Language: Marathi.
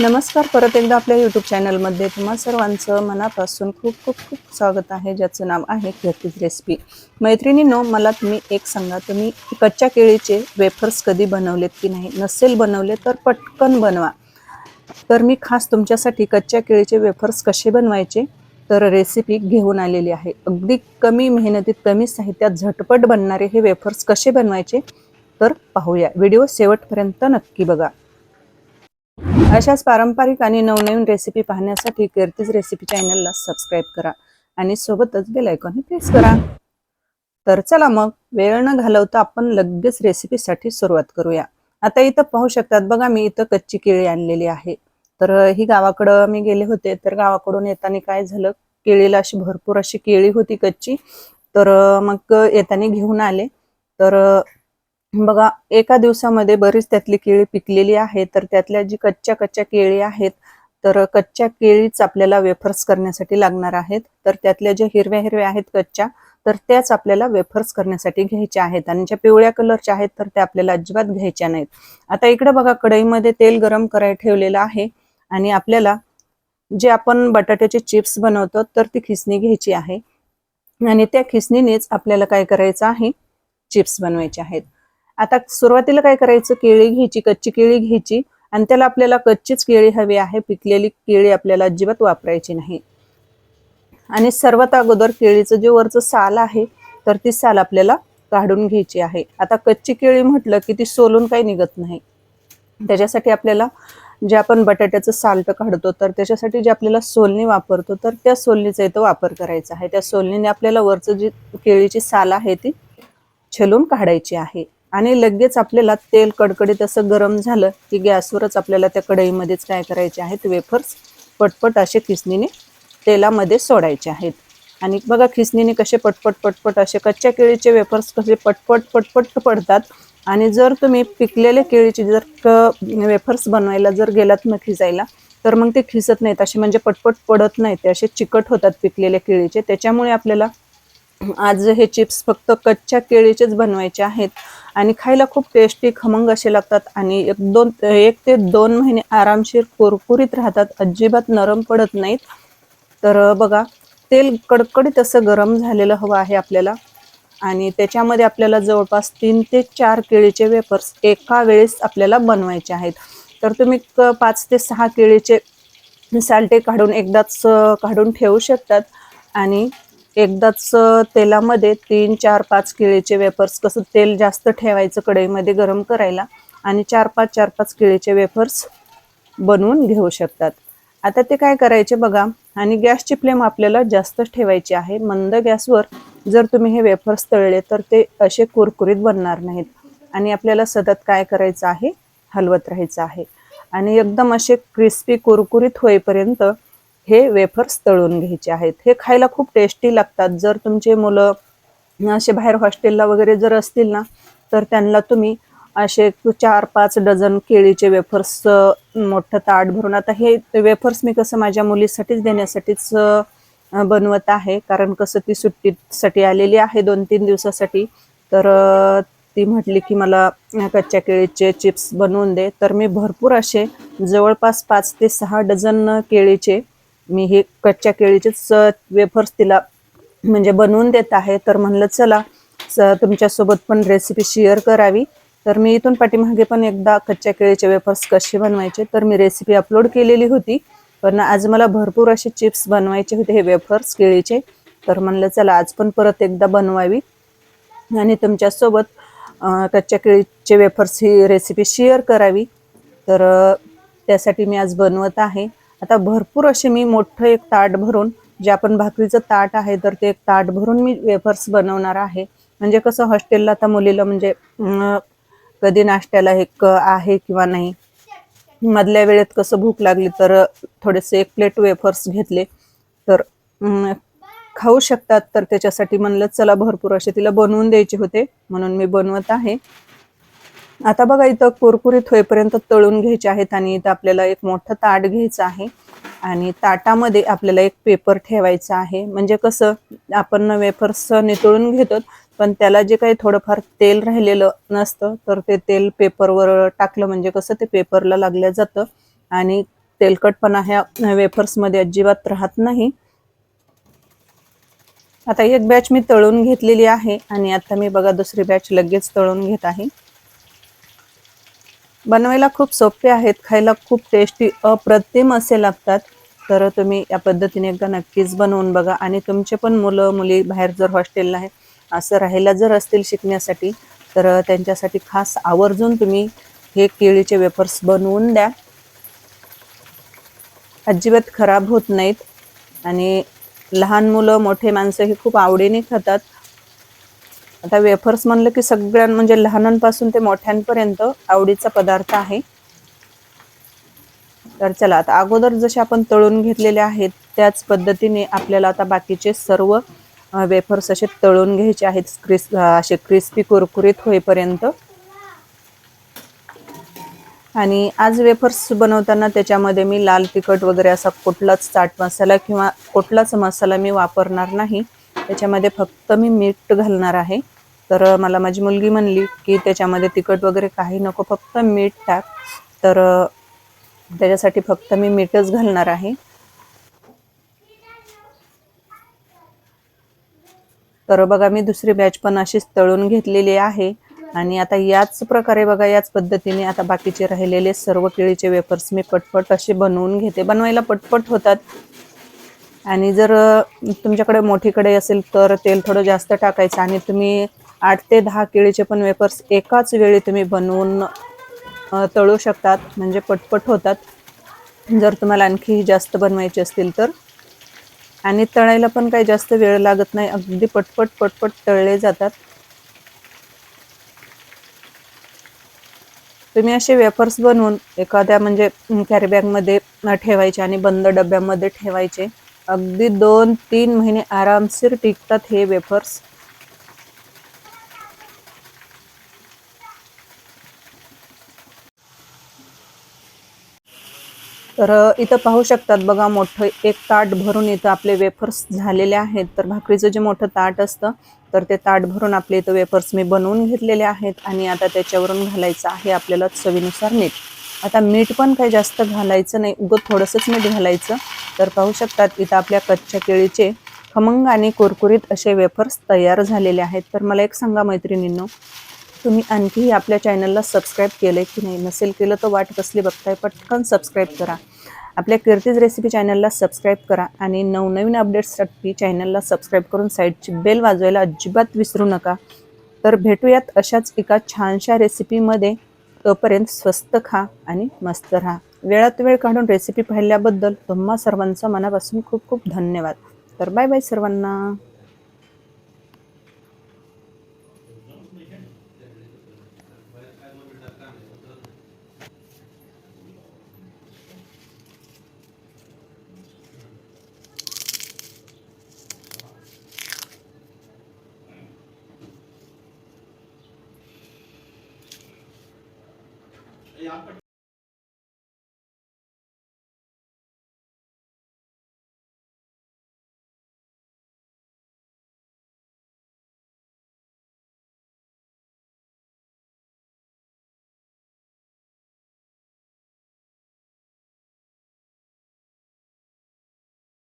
नमस्कार परत एकदा आपल्या यूट्यूब चॅनलमध्ये तुम्हा सर्वांचं मनापासून खूप खूप खूप स्वागत आहे ज्याचं नाव आहे कीर्तीच रेसिपी मैत्रिणीनो मला तुम्ही एक सांगा तुम्ही कच्च्या केळीचे वेफर्स कधी बनवलेत की नाही? नसेल बनवले तर पटकन बनवा. तर मी खास तुमच्यासाठी कच्च्या केळीचे वेफर्स कसे बनवायचे तर रेसिपी घेऊन आलेली आहे. अगदी कमी मेहनतीत कमी साहित्यात झटपट बनणारे हे वेफर्स कसे बनवायचे तर पाहूया. व्हिडिओ शेवटपर्यंत नक्की बघा. अशाच पारंपरिक आणि नवनवीन रेसिपी पाहण्यासाठी कीर्तीज रेसिपी चॅनलला सबस्क्राईब करा आणि सोबतच बेल आयकॉन प्रेस करा. तर चला मग वेळ न घालवता आपण लगेच रेसिपीसाठी सुरुवात करूया. आता इथं पाहू शकतात बघा मी इथं कच्ची केळी आणलेली आहे. तर ही गावाकडं मी गेले होते तर गावाकडून येताना काय झालं केळीला अशी भरपूर अशी केळी होती कच्ची. तर मग येताना घेऊन आले. तर बघा एका दिवसामध्ये बरीच त्यातली केळी पिकलेली आहे तर त्यातल्या जी कच्च्या कच्च्या केळी आहेत तर कच्च्या केळीच आपल्याला वेफर्स करण्यासाठी लागणार आहेत. तर त्यातल्या ज्या हिरव्या हिरव्या आहेत कच्च्या तर त्याच आपल्याला वेफर्स करण्यासाठी घ्यायच्या आहेत. आणि ज्या पिवळ्या कलरच्या आहेत तर त्या आपल्याला अजिबात घ्यायच्या नाहीत. आता इकडे बघा कढईमध्ये तेल गरम करायला ठेवलेलं आहे. आणि आपल्याला जे आपण बटाट्याचे चिप्स बनवतो तर ती खिसणी घ्यायची आहे. आणि त्या खिसणीनेच आपल्याला काय करायचं आहे? चिप्स बनवायचे आहेत. आता सुरुवातीला काय करायचं? केळी घ्यायची कच्ची केळी घ्यायची आणि त्याला आपल्याला कच्चीच केळी हवी आहे. पिकलेली केळी आपल्याला अजिबात वापरायची नाही. आणि सर्वात अगोदर केळीचं जे वरचं साल आहे तर ती साल आपल्याला काढून घ्यायची आहे. आता कच्ची केळी म्हटलं की ती सोलून काही निघत नाही. त्याच्यासाठी आपल्याला जे आपण बटाट्याचं साल्ट काढतो तर त्याच्यासाठी जे आपल्याला सोलणी वापरतो तर त्या सोलणीचा इथं वापर करायचा आहे. त्या सोलणीने आपल्याला वरचं जी केळीची साल आहे ती छलून काढायची आहे. आणि लगेच आपल्याला तेल कडकडीत असं गरम झालं की गॅसवरच आपल्याला त्या कढईमध्येच काय करायचे आहेत? वेफर्स पटपट असे खिसणीने तेलामध्ये सोडायचे आहेत. आणि बघा खिसणीने कसे पटपट पटपट असे कच्च्या केळीचे वेफर्स कसे पटपट पटपट पडतात. आणि जर तुम्ही पिकलेले केळीचे जर क वेफर्स बनवायला जर गेलात मग खिसायला तर मग ते खिसत नाहीत. असे म्हणजे पटपट पडत नाहीत. ते असे चिकट होतात पिकलेले केळीचे. त्याच्यामुळे आपल्याला आज हे चिप्स फक्त कच्च्या केळीचेच बनवायचे आहेत आणि खायला खूप टेस्टी खमंग असे लागतात आणि एक दोन एक ते दोन महिने आरामशीर कुरकुरीत राहतात अजिबात नरम पडत नाहीत. तर बघा तेल कडकडीत असं गरम झालेलं हवं आहे आपल्याला आणि त्याच्यामध्ये आपल्याला जवळपास तीन ते चार केळीचे वेफर्स एका वेळेस आपल्याला बनवायचे आहेत. तर तुम्ही पाच ते सहा केळीचे साल्टे काढून एकदाच काढून ठेवू शकतात आणि एकदाच तेलामध्ये तीन चार पाच केळीचे वेफर्स कसं तेल जास्त ठेवायचं कढईमध्ये गरम करायला आणि चार पाच चार पाच केळीचे वेफर्स बनवून घेऊ शकतात. आता ते काय करायचे बघा आणि गॅसची फ्लेम आपल्याला जास्तच ठेवायची आहे. मंद गॅसवर जर तुम्ही हे वेफर्स तळले तर ते असे कुरकुरीत बनणार नाहीत. आणि आपल्याला सतत काय करायचं आहे? हलवत राहायचं आहे. आणि एकदम असे क्रिस्पी कुरकुरीत होईपर्यंत हे वेफर्स तळून घ्यायचे आहेत. हे खायला खूप टेस्टी लागतात. जर तुमचे मुलं असे बाहेर हॉस्टेलला वगैरे जर असतील ना तर त्यांना तुम्ही असे चार पाच डझन केळीचे वेफर्स मोठं ताट भरून. आता हे वेफर्स मी कसं माझ्या मुलीसाठीच देण्यासाठीच बनवत आहे. कारण कसं ती सुट्टीसाठी आलेली आहे दोन तीन दिवसासाठी. तर ती म्हटली की मला कच्च्या केळीचे चिप्स बनवून दे. तर मी भरपूर असे जवळपास पाच ते सहा डझन केळीचे मी हे कच्च्या केळीचेच वेफर्स तिला म्हणजे बनवून देत आहे तर म्हणलं चला तुमच्यासोबत पण रेसिपी शेअर करावी. तर मी इथून पाठीमागे पण एकदा कच्च्या केळीचे वेफर्स कसे बनवायचे तर मी रेसिपी अपलोड केलेली होती. पण आज मला भरपूर असे चिप्स बनवायचे होते हे वेफर्स केळीचे. तर म्हणलं चला आज पण परत एकदा बनवावी. आणि तुमच्यासोबत कच्च्या केळीचे वेफर्स ही रेसिपी शेअर करावी. तर त्यासाठी मी आज बनवत आहे. आता भरपूर असे मी मोठं एक ताट भरून जे आपण भाकरीचं ताट आहे तर ते एक ताट भरून मी वेफर्स बनवणार आहे. म्हणजे कसं हॉस्टेलला आता मुलीला म्हणजे कधी नाश्त्याला एक आहे किंवा नाही. मधल्या वेळेत कसं भूक लागली तर थोडेसे एक प्लेट वेफर्स घेतले. तर खाऊ शकतात तर त्याच्यासाठी म्हणलं चला भरपूर असे तिला बनवून द्यायचे होते. म्हणून मी बनवत आहे. आता बघा इथं कुरकुरीत होईपर्यंत तळून घ्यायचे आहेत आणि इथं आपल्याला एक मोठं ताट घ्यायचं आहे. आणि ताटामध्ये आपल्याला एक पेपर ठेवायचा आहे. म्हणजे कसं आपण वेफर्स नितळून घेतो पण त्याला जे काही थोडंफार तेल राहिलेलं नसतं तर ते तेल पेपरवर टाकलं म्हणजे कसं ते पेपरला लागलं जातं. आणि तेलकटपणा ह्या वेफर्समध्ये अजिबात राहत नाही. आता एक बॅच मी तळून घेतलेली आहे. आणि आता मी बघा दुसरी बॅच लगेच तळून घेत आहे. बनवायला खूप सोपे आहेत खायला खूप टेस्टी अप्रतिम असे लागतात. तर तुम्ही या पद्धतीने एकदा नक्कीच बनवून बघा. आणि तुमचे पण मुलं मुली बाहेर जर हॉस्टेलला आहे असं राहायला जर असतील शिकण्यासाठी तर त्यांच्यासाठी खास आवर्जून तुम्ही हे केळीचे वेफर्स बनवून द्या. अजिबात खराब होत नाहीत. आणि लहान मुलं मोठे माणसं हे खूप आवडीने खातात. आता वेफर्स म्हणलं की सगळ्यां म्हणजे लहानांपासून ते मोठ्यांपर्यंत आवडीचा पदार्थ आहे. तर चला आता अगोदर जसे आपण तळून घेतलेले आहेत त्याच पद्धतीने आपल्याला आता बाकीचे सर्व वेफर्स असे तळून घ्यायचे आहेत क्रिस असे क्रिस्पी कुरकुरीत होईपर्यंत. आणि आज वेफर्स बनवताना त्याच्यामध्ये मी लाल तिखट वगैरे असा कुठलाच चाट मसाला किंवा कुठलाच मसाला मी वापरणार नाही. त्याच्यामध्ये फक्त मी मीठ घालणार आहे. तर मला माझी मुलगी म्हणली की त्याच्यामध्ये तिखट वगैरे काही नको फक्त मीठ टाक. तर त्याच्यासाठी फक्त मी मीठच घालणार आहे. तर बघा मी दुसरी बॅच पण अशीच तळून घेतलेली आहे. आणि आता याच प्रकारे बघा याच पद्धतीने आता बाकीचे राहिलेले सर्व केळीचे वेफर्स मी पटपट असे बनवून घेते. बनवायला पटपट होतात. आणि जर तुमच्याकडे मोठीकडे असेल तर तेल थोडं जास्त टाकायचं आणि तुम्ही आठ ते दहा केळीचे पण वेफर्स एकाच वेळी तुम्ही बनवून तळू शकतात म्हणजे पटपट होतात. जर तुम्हाला आणखी जास्त बनवायचे असतील तर. आणि तळायला पण काही जास्त वेळ लागत नाही अगदी पटपट पटपट तळले जातात. तुम्ही असे वेफर्स बनवून एखाद्या म्हणजे कॅरीबॅगमध्ये ठेवायचे आणि बंद डब्यामध्ये ठेवायचे. अगदी दोन तीन महिने आरामशीर टिकतात हे वेफर्स तर इथं पाहू शकतात बघा मोठं एक ताट भरून इथं आपले वेफर्स झालेले आहेत. तर भाकरीचं जे मोठं ताट असतं तर ते ताट भरून आपले इथं वेफर्स मी बनवून घेतलेले आहेत आणि आता त्याच्यावरून घालायचं आहे आपल्याला चवीनुसार मीठ. आता मीठ पण काही जास्त घालायचं नाही उगत थोडंसंच मीठ घालायचं. तर पाहू शकतात इथं आपल्या कच्च्या केळीचे खमंग आणि कुरकुरीत असे वेफर्स तयार झालेले आहेत. तर मला एक सांगा मैत्रिणींनो तुम्ही आणखीही आपल्या चॅनलला सबस्क्राईब केलं आहे की नाही नसेल केलं तर वाट कसली बघताय पटकन सबस्क्राईब करा. आपल्या कीर्तीज रेसिपी चॅनलला सबस्क्राईब करा आणि नवनवीन अपडेट्ससाठी चॅनलला सबस्क्राईब करून साईडची बेल वाजवायला अजिबात विसरू नका. तर भेटूयात अशाच एका छानशा रेसिपीमध्ये तोपर्यंत स्वस्त खा आणि मस्त राहा. वेळात वेळ काढून रेसिपी पाहिल्याबद्दल तुम्हा सर्वांचं मनापासून खूप खूप धन्यवाद. तर बाय बाय सर्वांना.